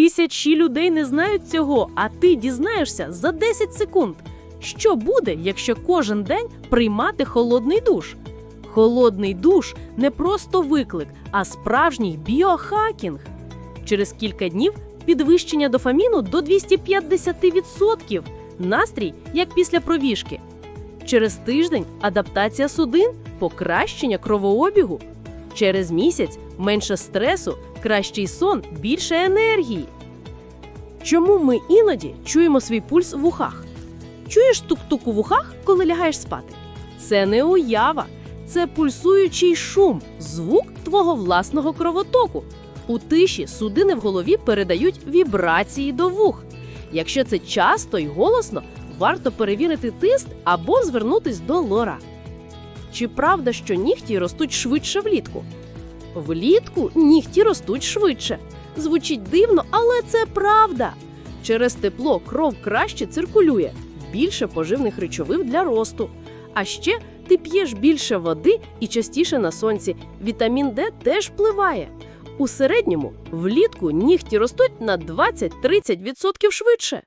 Тисячі людей не знають цього, а ти дізнаєшся за 10 секунд. Що буде, якщо кожен день приймати холодний душ? Холодний душ не просто виклик, а справжній біохакінг. Через кілька днів підвищення дофаміну до 250%. Настрій як після провіжки. Через тиждень адаптація судин, покращення кровообігу. Через місяць менше стресу, кращий сон, більше енергії. Чому ми іноді чуємо свій пульс в ухах? Чуєш тук-тук у вухах, коли лягаєш спати? Це не уява, це пульсуючий шум, звук твого власного кровотоку. У тиші судини в голові передають вібрації до вух. Якщо це часто і голосно, варто перевірити тиск або звернутись до лора. Чи правда, що нігті ростуть швидше влітку? Влітку нігті ростуть швидше. Звучить дивно, але це правда. Через тепло кров краще циркулює, більше поживних речовин для росту. А ще ти п'єш більше води і частіше на сонці. Вітамін Д теж впливає. У середньому влітку нігті ростуть на 20-30% швидше.